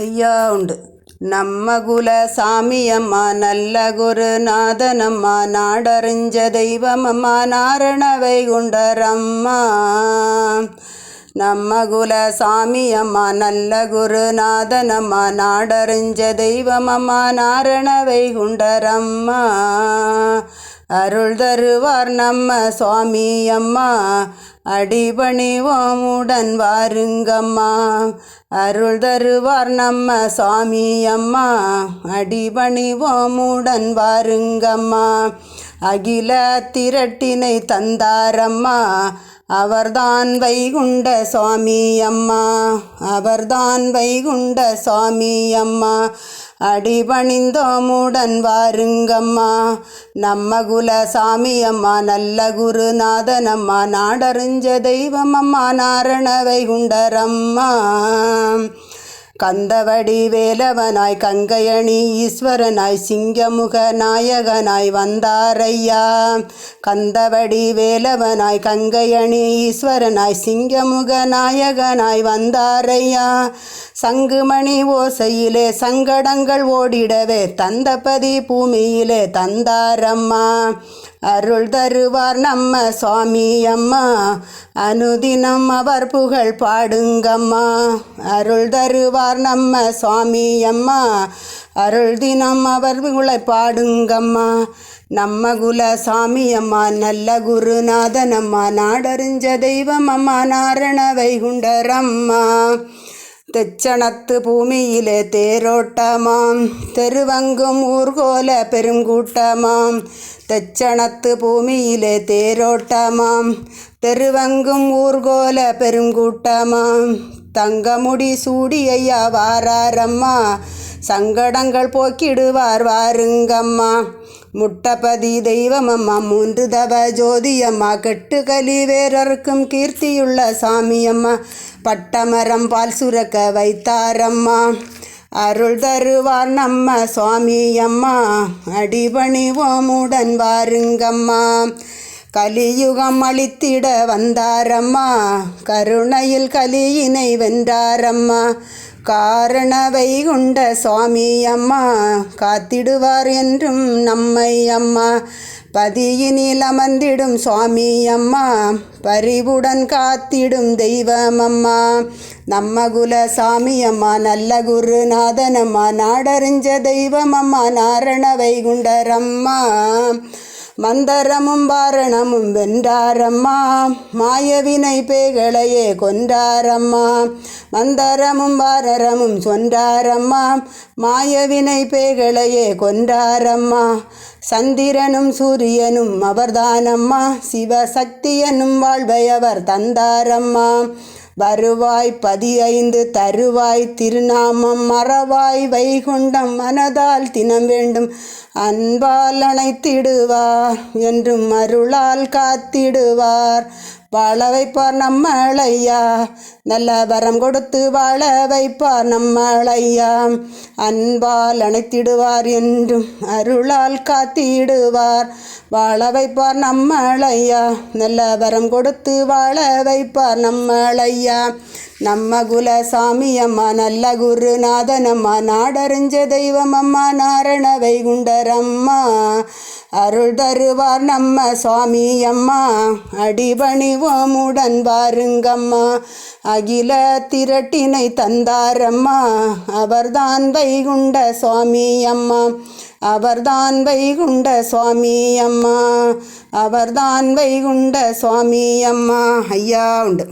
ஐயா உண்டு. நம்ம குல சாமியம்மா நல்ல குருநாதனம்மா நாடறிஞ்ச தெய்வமம்மா நாரண வைகுண்டரம்மா நம்ம குல சாமியம்மா நல்ல குருநாதனம்மா நாடறிஞ்ச தெய்வமம்மா நாரண வைகுண்டரம்மா அருள் தருவார் நம்ம சுவாமி அம்மா. அடிபணிவோம் உடன் வாருங்கம்மா. அருள் தருவார் நம்ம சுவாமி அம்மா. அடிபணிவோம் உடன் வாருங்கம்மா. அகில திரட்டினை தந்தாரம்மா. அவர்தான் வைகுண்ட சுவாமி அம்மா. அவர்தான் வைகுண்ட சுவாமி அம்மா. அடிபணிந்தோமுடன் வாருங்கம்மா. நம்ம குல சாமி அம்மா நல்ல குருநாதனம்மா நாடறிஞ்ச தெய்வம் அம்மா நாரணவை வைகுண்டரம்மா கந்தவடி வேலவனாய் கங்கையணி ஈஸ்வரனாய் சிங்கமுக நாயகனாய் வந்தாரையா. கந்தவடி வேலவனாய் கங்கையணி ஈஸ்வரனாய் சிங்கமுக நாயகனாய் வந்தாரையா. சங்குமணி ஓசையிலே சங்கடங்கள் ஓடிடவே தந்தபதி பூமியிலே தந்தாரம்மா. அருள் தருவார் நம்ம சுவாமி அம்மா அனுதினம் அவர் புகழ் பாடுங்கம்மா. அருள் தருவார் நம்ம சுவாமி அம்மா அருள் தினம் அவர் புகழை பாடுங்கம்மா. நம்ம குல சாமியம்மா நல்ல குருநாதனம்மா நாடறிஞ்ச தெய்வம் அம்மா நாரண வைகுண்டரம்மா. தெச்சணத்து பூமியிலே தேரோட்டமாம். தெருவங்கும் ஊர்கோல பெருங்கூட்டமாம். தெச்சணத்து பூமியிலே தேரோட்டமாம். தெருவங்கும் ஊர்கோல பெருங்கூட்டமாம். தங்கமுடி சூடி ஐயா வாராரம்மா. சங்கடங்கள் போக்கிடுவார் வாருங்கம்மா. முட்டபதி தெய்வமம்மா மூன்று தவ ஜோதியம்மா கெட்டு கலி வேறருக்கும் கீர்த்தியுள்ள சாமியம்மா பட்டமரம் பால் சுரக்க வைத்தாரம்மா. அருள் தருவார் நம்ம சுவாமியம்மா அடிபணிவோம் உடன் வாருங்கம்மா. கலியுகம் அளித்திட வந்தாரம்மா கருணையில் கலியினை வென்றாரம்மா. காரண வைகுண்ட சுவாமி அம்மா காத்திடுவார் என்றும் நம்மை அம்மா பதியினில் அமர்ந்திடும் சுவாமி அம்மா பரிவுடன் காத்திடும் தெய்வம் அம்மா நம்ம குல சாமி அம்மா நல்ல குருநாதனம்மா நாடறிஞ்ச தெய்வம் அம்மா நாரண வைகுண்டரம்மா மந்தரமும் வாரணமும் வென்றாரம்மா. மாயவினை பேகளையே கொன்றாரம்மா. மந்தரமும் வாரரமும் சொன்றாரம்மா. மாயவினை பேகளையே கொன்றாரம்மா. சந்திரனும் சூரியனும் அவர்தானம்மா. சிவசக்தியனும் வாழ்வை அவர் தந்தாரம்மா. வருவாய் பதிஐந்து தருவாய் திருநாமம் மறவாய் வைகுண்டம் மனதால் தினம் வேண்டும். அன்பால் அணைத்திடுவார் என்றும் அருளால் காத்திடுவார். வாழ வைப்பார் நம்மளையா. நல்ல வரம் கொடுத்து வாழ வைப்பார் நம்மளையா. அன்பால் அணைத்திடுவார் என்றும் அருளால் காத்திடுவார். வாழ வைப்பார் நம்மளையா. நல்ல வரம் கொடுத்து வாழ வைப்பார் நம்மளையா. நம்ம குல சாமியம்மா நல்ல குருநாதனம்மா நாடறிஞ்ச தெய்வம் அம்மா நாரண வைகுண்டரம்மா. அருள் தருவார் நம்ம சுவாமி அம்மா. அடிபணிவோமுடன் வாருங்கம்மா. அகில திரட்டினை தந்தாரம்மா. அவர்தான் வைகுண்ட சுவாமி அம்மா. அவர்தான் வைகுண்ட சுவாமி அம்மா. அவர்தான் வைகுண்ட சுவாமி அம்மா. ஐயா உண்டு.